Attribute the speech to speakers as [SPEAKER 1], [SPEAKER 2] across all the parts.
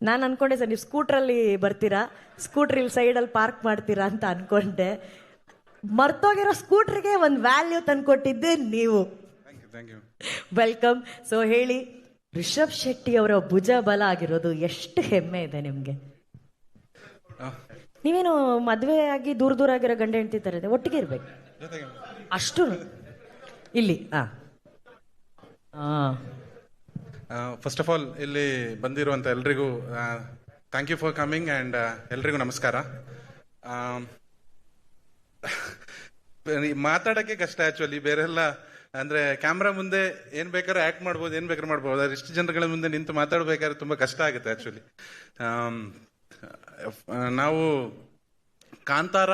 [SPEAKER 1] ನಾನು ಅನ್ಕೊಂಡೆ ಸರ್ ನೀವು ಸ್ಕೂಟ್ರಲ್ಲಿ ಬರ್ತೀರಾ ಸ್ಕೂಟ್ರ್ ಇಲ್ಲಿ ಸೈಡಲ್ಲಿ ಪಾರ್ಕ್ ಮಾಡ್ತೀರಾ ಅಂತ ಅನ್ಕೊಂಡೆ. ಮರ್ತೋಗಿರೋ ಸ್ಕೂಟ್ರಿಗೆ ಒಂದು ವ್ಯಾಲ್ಯೂ ತಂದ್ಕೊಟ್ಟಿದ್ದೆ ನೀವು. ವೆಲ್ಕಮ್ ಸೊ ಹೇಳಿ ರಿಷಬ್ ಶೆಟ್ಟಿ ಅವರ ಭುಜ ಬಲ ಆಗಿರೋದು ಎಷ್ಟು ಹೆಮ್ಮೆ ಇದೆ ನಿಮಗೆ? ನೀವೇನು ಮದುವೆ ಆಗಿ ದೂರ ದೂರ ಆಗಿರೋ ಗಂಡ ಹೆಂಡತಿ ತರ ಇದೆ ಒಟ್ಟಿಗೆ ಇರ್ಬೇಕು. ಅಷ್ಟು ಇಲ್ಲಿ ಹಾ ಆ.
[SPEAKER 2] ಫಸ್ಟ್ ಆಫ್ ಆಲ್ ಇಲ್ಲಿ ಬಂದಿರುವಂಥ ಎಲ್ರಿಗೂ thank you for coming and ಎಲ್ರಿಗೂ ನಮಸ್ಕಾರ. ಮಾತಾಡಕ್ಕೆ ಕಷ್ಟ ಮಾತಾಡೋಕ್ಕೆ ಕಷ್ಟ ಆ್ಯಕ್ಚುಲಿ ಬೇರೆಲ್ಲ, ಅಂದರೆ ಕ್ಯಾಮ್ರಾ ಮುಂದೆ ಏನು ಬೇಕಾದ್ರೆ ಆ್ಯಕ್ಟ್ ಮಾಡ್ಬೋದು, ಏನು ಬೇಕಾದ್ರೆ ಮಾಡ್ಬೋದು. ಆದ್ರೆ ಇಷ್ಟು ಜನಗಳ ಮುಂದೆ ನಿಂತು ಮಾತಾಡಬೇಕಾದ್ರೆ ತುಂಬ ಕಷ್ಟ ಆಗುತ್ತೆ ಆ್ಯಕ್ಚುಲಿ ನಾವು ಕಾಂತಾರ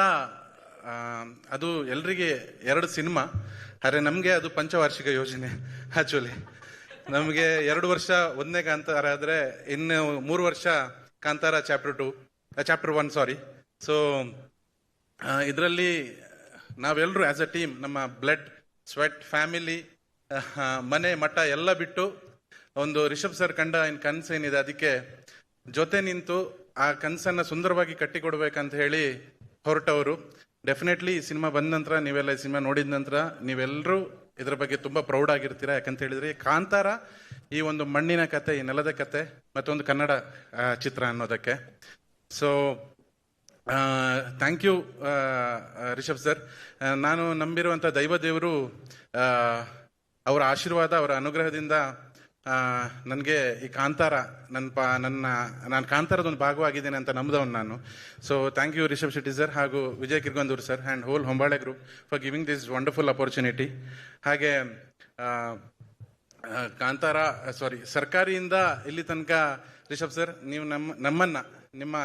[SPEAKER 2] ಅದು ಎಲ್ರಿಗೆ ಎರಡು ಸಿನಿಮಾ. ಆದರೆ ನಮಗೆ ಅದು ಪಂಚವಾರ್ಷಿಕ ಯೋಜನೆ ಆ್ಯಕ್ಚುಲಿ ನಮಗೆ ಎರಡು ವರ್ಷ ಒಂದನೇ ಕಾಂತಾರ ಆದರೆ ಇನ್ನು ಮೂರು ವರ್ಷ Kantara chapter two chapter one sorry so ಇದರಲ್ಲಿ ನಾವೆಲ್ಲರೂ ಆ್ಯಸ್ ಅ ಟೀಮ್ ನಮ್ಮ ಬ್ಲಡ್ ಸ್ವೆಟ್ ಫ್ಯಾಮಿಲಿ ಮನೆ, ಮಠ ಎಲ್ಲ ಬಿಟ್ಟು ಒಂದು ರಿಷಬ್ ಸರ್ ಕಂಡ ಇನ್ ಕನಸು ಏನಿದೆ ಅದಕ್ಕೆ ಜೊತೆ ನಿಂತು ಆ ಕನಸನ್ನು ಸುಂದರವಾಗಿ ಕಟ್ಟಿಕೊಡ್ಬೇಕಂತ ಹೇಳಿ ಹೊರಟವರು. ಡೆಫಿನೆಟ್ಲಿ ಈ ಸಿನಿಮಾ ಬಂದ ನಂತರ ನೀವೆಲ್ಲ ಈ ಸಿನಿಮಾ ನೋಡಿದ ನಂತರ ನೀವೆಲ್ಲರೂ ಇದ್ರ ಬಗ್ಗೆ ತುಂಬ ಪ್ರೌಡ್ ಆಗಿರ್ತೀರಾ? ಯಾಕಂತ ಹೇಳಿದ್ರೆ ಕಾಂತಾರ, ಈ ಒಂದು ಮಣ್ಣಿನ ಕತೆ, ಈ ನೆಲದ ಕತೆ, ಮತ್ತೊಂದು ಕನ್ನಡ ಚಿತ್ರ ಅನ್ನೋದಕ್ಕೆ. So thank you Rishab sir ನಾನು ನಂಬಿರುವಂಥ ದೈವ ದೇವರು ಅವರ ಆಶೀರ್ವಾದ, ಅವರ ಅನುಗ್ರಹದಿಂದ ನನಗೆ ಈ ಕಾಂತಾರ ನನ್ನ ಪಾ, ನನ್ನ, ನಾನು ಕಾಂತಾರದ ಒಂದು ಭಾಗವಾಗಿದ್ದೇನೆ ಅಂತ ನಂಬಿದವನು ನಾನು. So thank you Rishab Shetty sir ಹಾಗೂ Vijay Kiragandur sir and whole Hombale group for giving this wonderful opportunity ಹಾಗೆ ಕಾಂತಾರ ಸಾರಿ ಸರ್ಕಾರಿಯಿಂದ ಇಲ್ಲಿ ತನಕ ರಿಷಬ್ ಸರ್ ನೀವು ನಮ್ಮ ನಮ್ಮನ್ನು, ನಿಮ್ಮ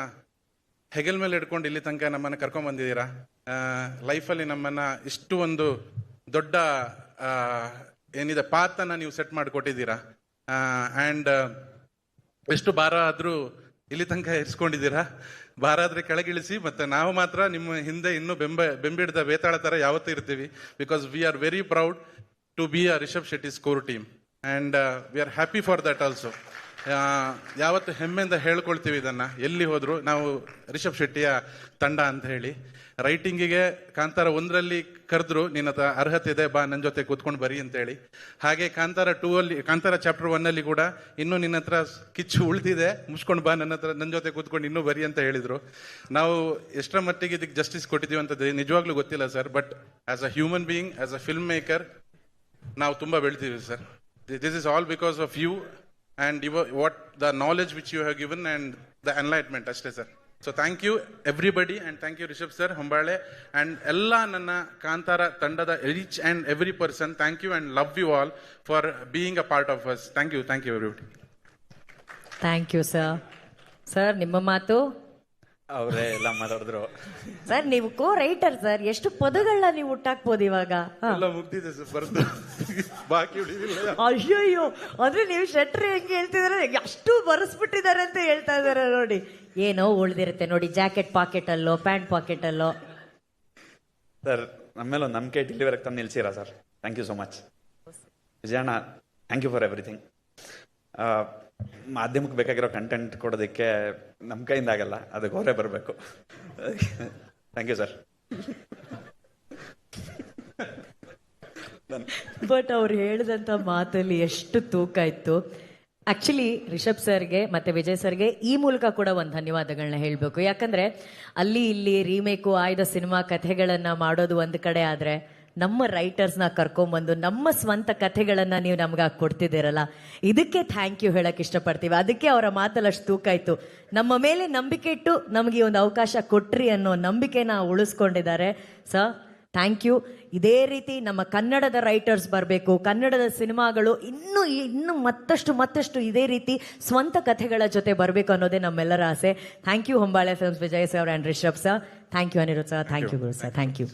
[SPEAKER 2] ಹೆಗಲ್ ಮೇಲೆ ಇಟ್ಕೊಂಡು ಇಲ್ಲಿ ತನಕ ನಮ್ಮನ್ನು ಕರ್ಕೊಂಡ್ಬಂದಿದ್ದೀರಾ ಲೈಫಲ್ಲಿ ನಮ್ಮನ್ನು ಇಷ್ಟು ಒಂದು ದೊಡ್ಡ ಏನಿದೆ ಪಾತನ್ನು ನೀವು ಸೆಟ್ ಮಾಡಿಕೊಟ್ಟಿದ್ದೀರಾ? ಆ್ಯಂಡ್ ಎಷ್ಟು ಭಾರ ಆದರೂ ಇಲ್ಲಿ ತನಕ ಇರಿಸ್ಕೊಂಡಿದ್ದೀರಾ? ಭಾರ ಆದರೆ ಕೆಳಗಿಳಿಸಿ, ಮತ್ತು ನಾವು ಮಾತ್ರ ನಿಮ್ಮ ಹಿಂದೆ ಇನ್ನೂ ಬೆಂಬ, ಬೆಂಬಿಡಿದ ಬೇತಾಳ ಥರ ಯಾವತ್ತೂ ಇರ್ತೀವಿ because we are very proud to be a Rishab Shetty score team and we are happy for that also ಯಾವತ್ತು ಹೆಮ್ಮೆಯಿಂದ ಹೇಳ್ಕೊಳ್ತೀವಿ ಇದನ್ನು. ಎಲ್ಲಿ ಹೋದರೂ ನಾವು ರಿಷಬ್ ಶೆಟ್ಟಿಯ ತಂಡ ಅಂತ ಹೇಳಿ. ರೈಟಿಂಗಿಗೆ ಕಾಂತಾರ ಒಂದರಲ್ಲಿ ಕರೆದ್ರು ನಿನ್ನ ಅರ್ಹತೆ ಇದೆ, ಬಾ ನನ್ನ ಜೊತೆ ಕೂತ್ಕೊಂಡು ಬರಿ ಅಂತ ಹೇಳಿ ಹಾಗೆ ಕಾಂತಾರ ಟೂ ಅಲ್ಲಿ ಕಾಂತಾರ ಚಾಪ್ಟರ್ ಒನ್ ಅಲ್ಲಿ ಕೂಡ ಇನ್ನೂ ನಿನ್ನ ಹತ್ರ ಕಿಚ್ಚು ಉಳಿದಿದೆ, ಮುಚ್ಕೊಂಡು ಬಾ ನನ್ನ ಹತ್ರ ನನ್ನ ಜೊತೆ ಕೂತ್ಕೊಂಡು ಇನ್ನೂ ಬರಿ ಅಂತ ಹೇಳಿದ್ರು. ನಾವು ಎಷ್ಟರ ಮಟ್ಟಿಗೆ ಇದಕ್ಕೆ ಜಸ್ಟಿಸ್ ಕೊಟ್ಟಿದ್ದೀವಿ ಅಂತ ನಿಜವಾಗ್ಲೂ ಗೊತ್ತಿಲ್ಲ sir but as a human being as a film maker ನಾವು ತುಂಬ ಬೆಳಿತೀವಿ sir. This is all because of you and your what the knowledge which you have given and the enlightenment ಅಷ್ಟೇ sir. So thank you everybody and thank you Rishab sir Hombale and ಎಲ್ಲ ನನ್ನ ಕಾಂತಾರ ತಂಡದ each and every person thank you and love you all for being a part of us thank you thank you everybody
[SPEAKER 1] thank you sir sir ನಿಮ್ಮ ಮಾತು?
[SPEAKER 3] ಅವರೇ ಎಲ್ಲ ಮಾತಾಡಿದ್ರು
[SPEAKER 1] sir ನೀವು co writer sir ಎಷ್ಟು ಪದಗಳನ್ನ ನೀವು ಹುಟ್ಟಾಕ್ಬೋದು ಇವಾಗ.
[SPEAKER 2] ಎಲ್ಲ ಮುಗ್ದಿದೆ ಸರ್ ಬರ್ದು ಬಾಕಿ ಉಳಿದಿಲ್ಲ.
[SPEAKER 1] ಅಯ್ಯಯ್ಯೋ ಅಂದ್ರೆ ನೀವು ಶೆಟ್ರಿ ಹೆಂಗೆ ಹೇಳ್ತಿದಾರೆ? ಅಷ್ಟು ಬರೆಸ್ಬಿಟ್ಟಿದ್ದಾರೆ ಅಂತ ಹೇಳ್ತಾ ಇದಾರೆ ನೋಡಿ. ಏನೋ ಉಳ್ದಿರುತ್ತೆ ನೋಡಿ ಜಾಕೆಟ್ ಪಾಕೆಟ್ ಅಲ್ಲೋ ಪ್ಯಾಂಟ್ ಪಾಕೆಟ್ ಅಲ್ಲೋ
[SPEAKER 3] ಸರ್ ನಮ್ಮೇಲೆ ಒಂದು ನಂಬಿಕೆ ಡೆಲಿವರಿಗೆ ತಂದು ನಿಲ್ಸಿರಾ sir thank you so much Vijayanna thank you for everything ಮಾಧ್ಯಮಕ್ಕೆ ಬೇಕಾಗಿರೋ ಕಂಟೆಂಟ್ ಕೊಡೋದಕ್ಕೆ ನಮ್ಮ ಕೈಯಿಂದ ಆಗಲ್ಲ ಅದಕ್ಕೆ ಅವರೇ ಬರಬೇಕು. ಥ್ಯಾಂಕ್ ಯು ಸರ್
[SPEAKER 1] ಬಟ್ ಅವ್ರು ಹೇಳಿದಂತ ಮಾತಲ್ಲಿ ಎಷ್ಟು ತೂಕ ಇತ್ತು. ಆಕ್ಚುಲಿ ರಿಷಬ್ ಸರ್ಗೆ ಮತ್ತೆ ವಿಜಯ್ ಸರ್ಗೆ ಈ ಮೂಲಕ ಕೂಡ ಒಂದು ಧನ್ಯವಾದಗಳನ್ನ ಹೇಳಬೇಕು. ಯಾಕಂದ್ರೆ ಅಲ್ಲಿ ಇಲ್ಲಿ ರೀಮೇಕು ಆಯ್ದ ಸಿನಿಮಾ ಕಥೆಗಳನ್ನ ಮಾಡೋದು ಒಂದು ಕಡೆ ಆದ್ರೆ ನಮ್ಮ ರೈಟರ್ಸ್ನ ಕರ್ಕೊಂಬಂದು ನಮ್ಮ ಸ್ವಂತ ಕಥೆಗಳನ್ನ ನೀವು ನಮ್ಗೆ ಕೊಡ್ತಿದ್ದೀರಲ್ಲ ಇದಕ್ಕೆ ಥ್ಯಾಂಕ್ ಯು ಹೇಳಕ್ ಇಷ್ಟಪಡ್ತೀವಿ. ಅದಕ್ಕೆ ಅವರ ಮಾತಲ್ಲಿ ಅಷ್ಟು ತೂಕ ಇತ್ತು. ನಮ್ಮ ಮೇಲೆ ನಂಬಿಕೆ ಇಟ್ಟು ನಮಗೆ ಒಂದು ಅವಕಾಶ ಕೊಟ್ರಿ ಅನ್ನೋ ನಂಬಿಕೆನ ಉಳಿಸ್ಕೊಂಡಿದ್ದಾರೆ. ಸರ್ ಥ್ಯಾಂಕ್ ಯು ಇದೇ ರೀತಿ ನಮ್ಮ ಕನ್ನಡದ ರೈಟರ್ಸ್ ಬರಬೇಕು ಕನ್ನಡದ ಸಿನಿಮಾಗಳು ಇನ್ನೂ ಇನ್ನೂ ಮತ್ತಷ್ಟು ಮತ್ತಷ್ಟು ಇದೇ ರೀತಿ ಸ್ವಂತ ಕಥೆಗಳ ಜೊತೆ ಬರಬೇಕು ಅನ್ನೋದೇ ನಮ್ಮೆಲ್ಲರ ಆಸೆ. Thank you Hombale Films Vijay sir and Rishab sir thank you Anirudh sir thank you Guru sir thank you